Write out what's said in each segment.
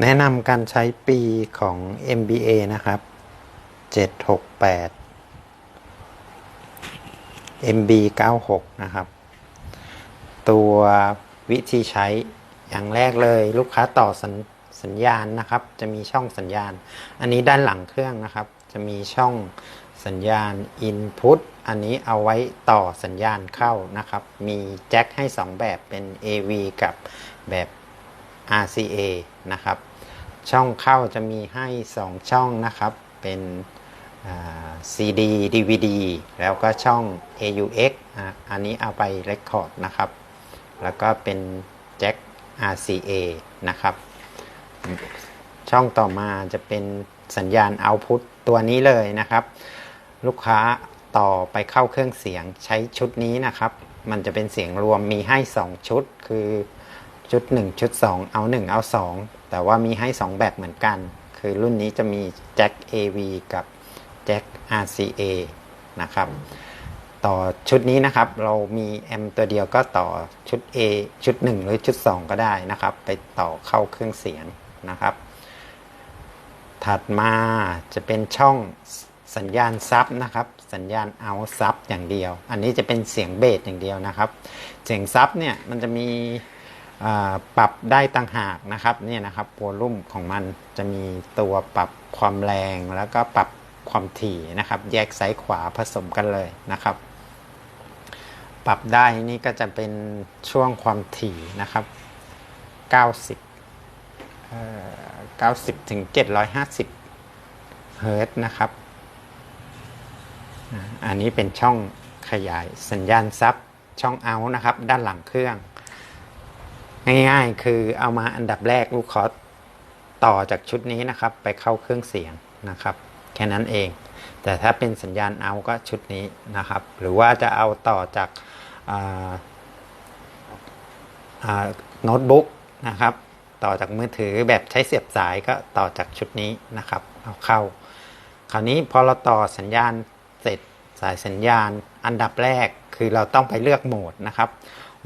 แนะนำการใช้ปีของ MBA นะครับ 768 MB 96นะครับ ตัววิธีใช้อย่างแรกเลยลูกค้าต่อสัญสญญาณนะครับ จะมีช่องสัญญาณ อันนี้ด้านหลังเครื่องนะครับ จะมีช่องสัญญาณ Input อันนี้เอาไว้ต่อสัญญาณเข้านะครับ มีแจ็คให้ 2 แบบเป็น AV กับแบบ RCA นะครับ ช่องเข้าจะมีให้ 2 ช่องนะครับ เป็น CD DVD แล้วก็ช่อง AUX อันนี้เอาไป Record นะครับ แล้วก็เป็นแจ็ค RCA นะครับ ช่องต่อมาจะเป็นสัญญาณ Output ตัวนี้เลยนะครับ ลูกค้าต่อไปเข้าเครื่องเสียงใช้ชุดนี้นะครับ มันจะเป็นเสียงรวมมีให้ 2 ชุดคือ ชุด 1 ชุด 2 เอา 1 เอา 2 แต่ว่ามีให้ 2 แบบเหมือนกัน คือรุ่นนี้จะมีแจ็ค AV กับแจ็ค RCA นะครับ ต่อชุดนี้นะครับ เรามีแอมตัวเดียวก็ต่อชุด A ชุด 1 หรือชุด 2 ก็ได้นะครับ ไปต่อเข้าเครื่องเสียงนะครับ ถัดมาจะเป็นช่องสัญญาณซับนะครับ สัญญาณเอาซับอย่างเดียว อันนี้จะเป็นเสียงเบสอย่างเดียวนะครับ เสียงซับเนี่ยมันจะมี ปรับได้ต่างหากนะครับเนี่ยนะครับวอลลุ่มของมันจะมีตัวปรับความแรงแล้วก็ปรับความถี่นะครับ แยกซ้ายขวาผสมกันเลยนะครับ ปรับได้นี่ก็จะเป็นช่วงความถี่นะครับ 90เอ่อ90ถึง750 เฮิร์ตนะครับ อันนี้เป็นช่องขยายสัญญาณซับช่องเอานะครับ ด้านหลังเครื่อง ง่ายๆ คือเอามาอันดับแรกลูกคอต่อจากชุดนี้นะครับ ไปเข้าเครื่องเสียงนะครับ แค่นั้นเอง แต่ถ้าเป็นสัญญาณเอาก็ชุดนี้นะครับ หรือว่าจะเอาต่อจากโน้ตบุ๊กนะครับ ต่อจากมือถือแบบใช้เสียบสายก็ต่อจากชุดนี้นะครับ เอาเข้า คราวนี้พอเราต่อสัญญาณเสร็จสายสัญญาณอันดับแรกคือเราต้องไปเลือกโหมดนะครับ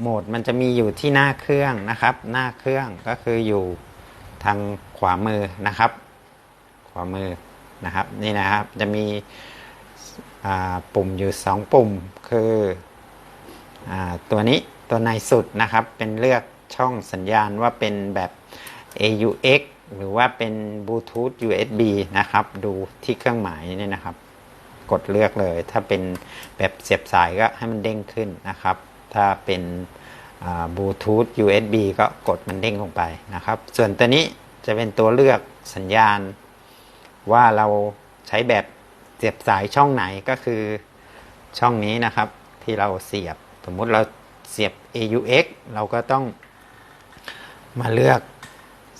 โหมดมันจะมีอยู่ที่หน้าเครื่องนะครับ หน้าเครื่องก็คืออยู่ทางขวามือนะครับ ขวามือนะครับนี่นะครับจะมีปุ่มอยู่ 2 ปุ่มคืออตัวนี้ตัวในสุดนะครับเป็นเลือกช่องสัญญาณว่าเป็นแบบ AUX หรือว่าเป็น Bluetooth USB นะครับ ดูที่เครื่องหมายนี่นะครับ กดเลือกเลย ถ้าเป็นแบบเสียบสายก็ให้มันเด้งขึ้นนะครับ ถ้าเป็นบลูทูธ USB ก็กดมันเด้งลงไปนะครับ ส่วนตัวนี้จะเป็นตัวเลือกสัญญาณ ว่าเราใช้แบบเสียบสายช่องไหนก็คือช่องนี้นะครับที่เราเสียบสมมุติเราเสียบ AUX เราก็ต้องมาเลือก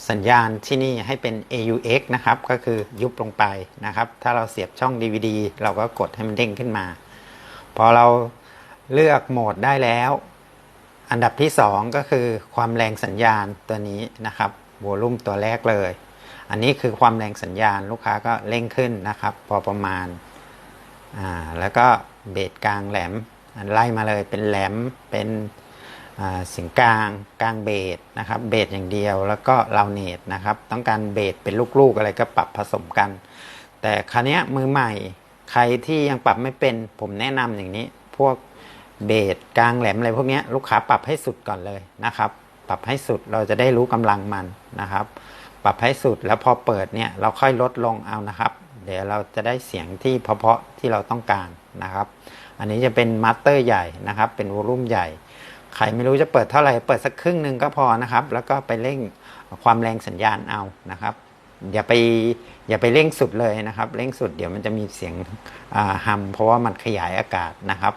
สัญญาณที่นี่ให้เป็น AUX นะครับ ก็คือยุบลงไปนะครับ ถ้าเราเสียบช่อง DVD เราก็กดให้มันเด้งขึ้นมา พอเรา เลือกโหมดได้แล้ว อันดับที่ 2 ก็คือความแรงสัญญาณตัวนี้นะครับโวลูมตัวแรกเลย อันนี้คือความแรงสัญญาณลูกค้าก็เร่งขึ้นนะครับ พอประมาณอ่าแล้วก็เบสกลางแหลมไล่มาเลยเป็นแหลมเป็นอ่าสียงกลางกลางเบสนะครับเบสอย่างเดียวแล้วก็เลาเนตนะครับ ต้องการเบสเป็นลูกๆอะไรก็ปรับผสมกัน แต่คราวเนี้มือใหม่ใครที่ยังปรับไม่เป็นผมแนะนำอย่างนี้ พวก เบสกลางแหลมอะไรพวกนี้ลูกค้าปรับให้สุดก่อนเลยนะครับ ปรับให้สุดเราจะได้รู้กำลังมันนะครับ ปรับให้สุดแล้วพอเปิดเนี่ยเราค่อยลดลงเอานะครับ เดี๋ยวเราจะได้เสียงที่เพาะๆที่เราต้องการนะครับ อันนี้จะเป็นมาสเตอร์ใหญ่นะครับ เป็นวอลลุ่มใหญ่ใครไม่รู้จะเปิดเท่าไหร่เปิดสักครึ่งหนึ่งก็พอนะครับ แล้วก็ไปเร่งความแรงสัญญาณเอานะครับ อย่าไปอย่าไปเร่งสุดเลยนะครับ เร่งสุดเดี๋ยวมันจะมีเสียงฮัมเพราะว่ามันขยายอากาศนะครับ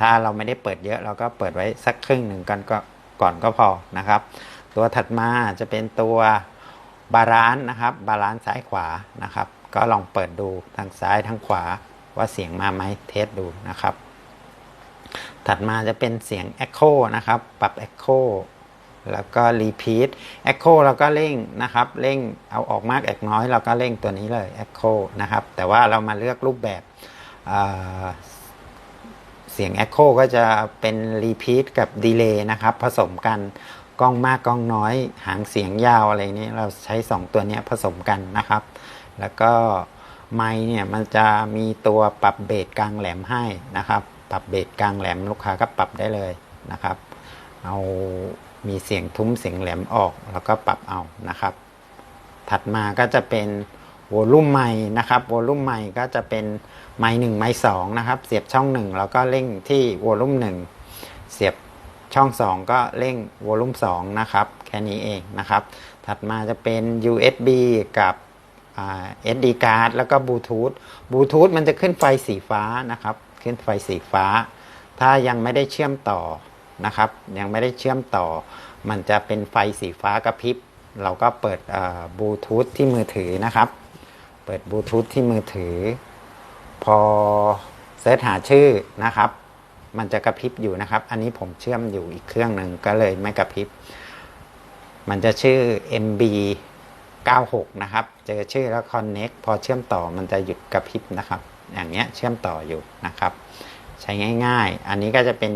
ถ้าเราไม่ได้เปิดเยอะเราก็เปิดไว้สักครึ่งหนึ่งกันก็ก่อนก็พอนะครับ ตัวถัดมาจะเป็นตัวบาลานซ์นะครับ บาลานซ์ซ้ายขวานะครับ ก็ลองเปิดดูทางซ้ายทางขวาว่าเสียงมาไหมเทสดูนะครับ ถัดมาจะเป็นเสียง Echo นะครับ ปรับ Echo แล้วก็ Repeat Echo เราก็เร่งนะครับ เร่งเอาออกมากแอกน้อยเราก็เร่งตัวนี้เลย Echo นะครับ แต่ว่าเรามาเลือกรูปแบบ เสียง Echo ก็จะเป็น Repeat กับ Delay นะครับ ผสมกันกล้องมากกล้องน้อย หางเสียงยาวอะไรนี้เราใช้ 2 ตัวนี้ผสมกันนะครับ แล้วก็ไมค์เนี่ยมันจะมีตัวปรับเบสกลางแหลมให้นะครับ ปรับเบสกลางแหลมลูกค้าก็ปรับได้เลยนะครับ เอามีเสียงทุ้มเสียงแหลมออกแล้วก็ปรับเอานะครับ ถัดมาก็จะเป็น วอลลุ่มไมค์นะครับวอลลุ่มไมค์ก็จะเป็นไมค์หนึ่งไมค์สองนะครับ เสียบช่องหนึ่งแล้วก็เร่งที่วอลลุ่มหนึ่งเสียบช่องสองก็เร่งวอลลุ่มสองนะครับแค่นี้เองนะครับ ถัดมาจะเป็น USB กับ SD card แล้วก็บลูทูธบลูทูธมันจะขึ้นไฟสีฟ้านะครับ ขึ้นไฟสีฟ้า ถ้ายังไม่ได้เชื่อมต่อนะครับ ยังไม่ได้เชื่อมต่อ มันจะเป็นไฟสีฟ้ากระพริบ เราก็เปิดบลูทูธที่มือถือนะครับ เปิดบลูทูธที่มือถือ พอเสิร์ชหาชื่อนะครับ มันจะกระพริบอยู่นะครับ อันนี้ผมเชื่อมอยู่อีกเครื่องหนึ่งก็เลยไม่กระพริบ มันจะชื่อ MB 96 นะครับ เจอชื่อแล้ว Connect พอเชื่อมต่อมันจะหยุดกระพริบนะครับ อย่างเงี้ยเชื่อมต่ออยู่นะครับ ใช้ง่ายๆ อันนี้ก็จะเป็น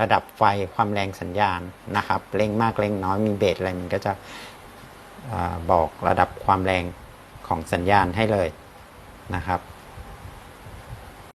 ระดับไฟความแรงสัญญาณนะครับ เร่งมากเร่งน้อยมีเบสอะไรมันก็จะอบอกระดับความแรง ของสัญญาณให้เลยนะครับ